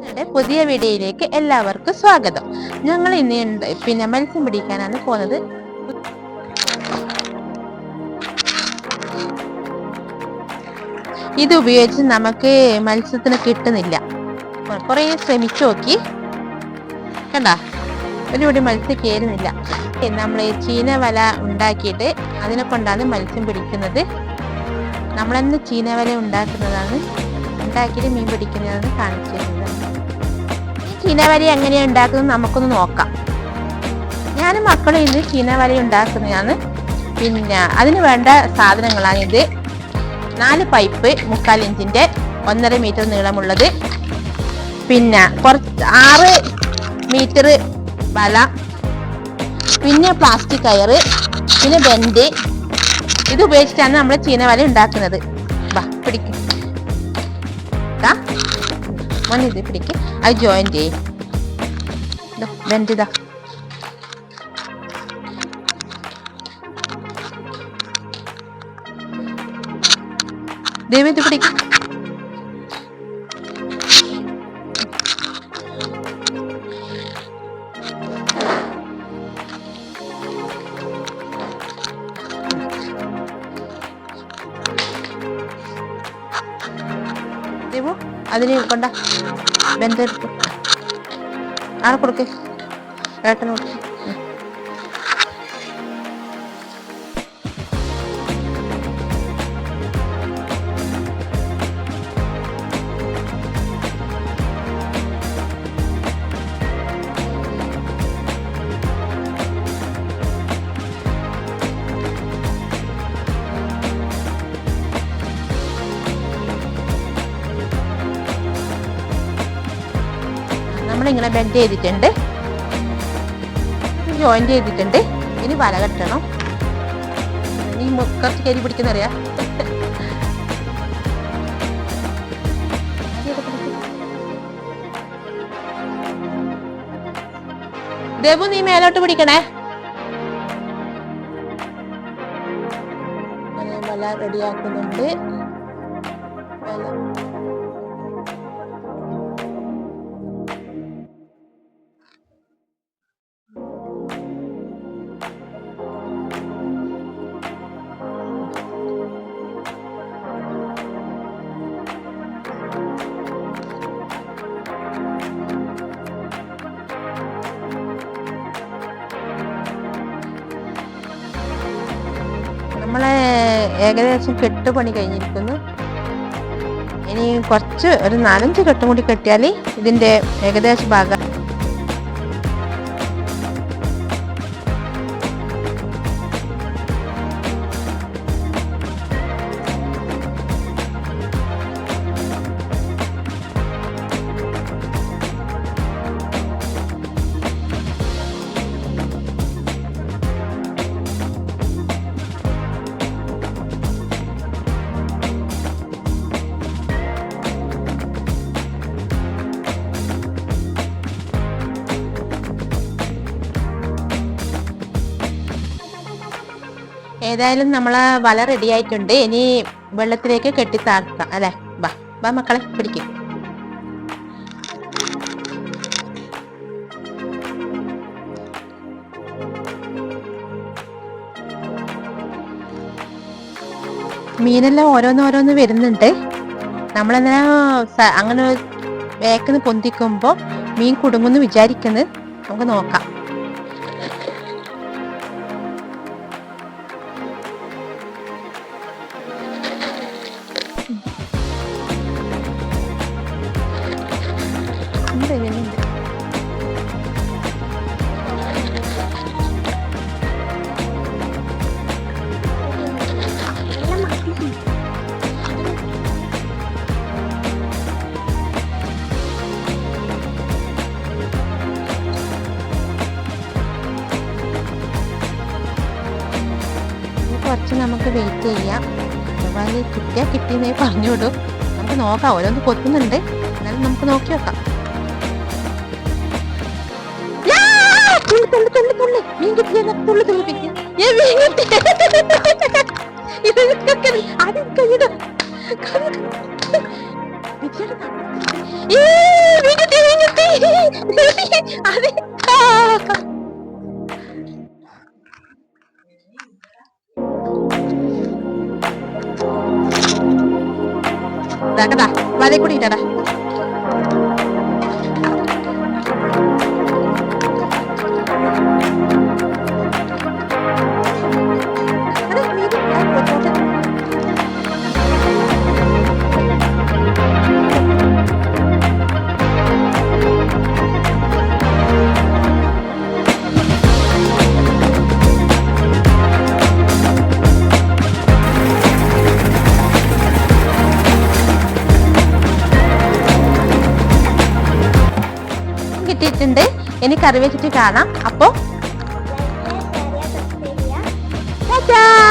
ഞങ്ങളുടെ പുതിയ വീഡിയോയിലേക്ക് എല്ലാവർക്കും സ്വാഗതം. ഞങ്ങൾ ഇന്ന് പിന്നെ മത്സ്യം പിടിക്കാനാണ് പോകുന്നത് ഇത് ഉപയോഗിച്ച് നമുക്ക് മത്സ്യത്തിന് കിട്ടുന്നില്ല. കുറേ ശ്രമിച്ചു നോക്കി. കണ്ട? ഒരുപടി മത്സ്യം കയറുന്നില്ല. നമ്മൾ ചീന വല ഉണ്ടാക്കിയിട്ട് അതിനെ കൊണ്ടാണ് മത്സ്യം പിടിക്കുന്നത്. നമ്മളെന്ന് ചീന വല ഉണ്ടാക്കുന്നതാണ്. ഉണ്ടാക്കിയിട്ട് മീൻ പിടിക്കുന്നതാണ് കാണിച്ചു തരുന്നത് ഈ ചീനവല എങ്ങനെയാണ് ഉണ്ടാക്കുന്നത് നമുക്കൊന്ന് നോക്കാം. ഞാൻ മക്കളും ഇത് ചീനവല ഉണ്ടാക്കുന്നതാണ്. പിന്നെ അതിന് വേണ്ട സാധനങ്ങളാണ് ഇത്. നാല് പൈപ്പ് മുക്കാൽ ഇഞ്ചിന്റെ ഒന്നര മീറ്റർ നീളമുള്ളത്. പിന്നെ കുറച്ച് ആറ് മീറ്റർ വല. പിന്നെ പ്ലാസ്റ്റിക് കയർ പിന്നെ ബെൻഡ്. ഇത് ഉപയോഗിച്ചിട്ടാണ് നമ്മൾ ചീനവല ഉണ്ടാക്കുന്നത്. വാ പിടിക്കും. മോനെ ഇത് പിടിക്ക്. അത് ജോയിൻ ചെയ്യും. ഇതാ. ദൈവം ഇത് പിടിക്ക്. അതിന് കൊണ്ട ബന്ധ ആളെ കൊടുക്കേ. ഏട്ടന് നമ്മളിങ്ങനെ ബെൻഡ് ചെയ്തിട്ടുണ്ട്. ജോയിൻ ചെയ്തിട്ടുണ്ട്. ഇനി വല കെട്ടണം. ഇനി കുറച്ച് കരി പിടിക്കുന്നറിയാ? ദേവു നീ മേലോട്ട് പിടിക്കണേ. വല റെഡിയാക്കുന്നുണ്ട് വല നമ്മളെ ഏകദേശം കെട്ട് പണി കഴിഞ്ഞിരിക്കുന്നു. ഇനി കുറച്ച് ഒരു നാലഞ്ച് കെട്ടും കൂടി കെട്ടിയാൽ ഇതിന്റെ ഏകദേശ ഭാഗം ഏതായാലും നമ്മളെ വല റെഡി ആയിട്ടുണ്ട്. ഇനി വെള്ളത്തിലേക്ക് കെട്ടി താഴ്ത്താം. അല്ലെ? വാ വാ മക്കളെ പിടിക്കും. മീനെല്ലാം ഓരോന്ന് ഓരോന്ന് വരുന്നുണ്ട്. നമ്മളെന്നാ അങ്ങനെ വേക്കുന്ന പൊന്തിക്കുമ്പോൾ മീൻ കുടുങ്ങുമെന്ന് വിചാരിക്കുന്നത് നമുക്ക് നോക്കാം. കുറച്ച് നമുക്ക് വെയിറ്റ് ചെയ്യാം അഥവാ കിട്ടിയാൽ കിട്ടിയെന്നേ പറഞ്ഞോളൂ നമുക്ക് നോക്കാം ഓരോന്ന് കൊത്തുന്നുണ്ട് എന്നാലും നമുക്ക് നോക്കി നോക്കാം! തുള്ളി, തുള്ളി, തുള്ളി. മീൻ കിട്ടിയെന്ന് തുള്ളി, തുള്ളി പിടിക്ക്. ഏ, മീൻ കിട്ടി. ഇത് ഇതൊക്കെ ആദ്യം ഇതാക്കടാ വല കൂടി ഇട്ടടാ. കിട്ടിയിട്ടുണ്ട് ഇനി കറി വെച്ചിട്ട് കാണാം. അപ്പോ ടാറ്റാ!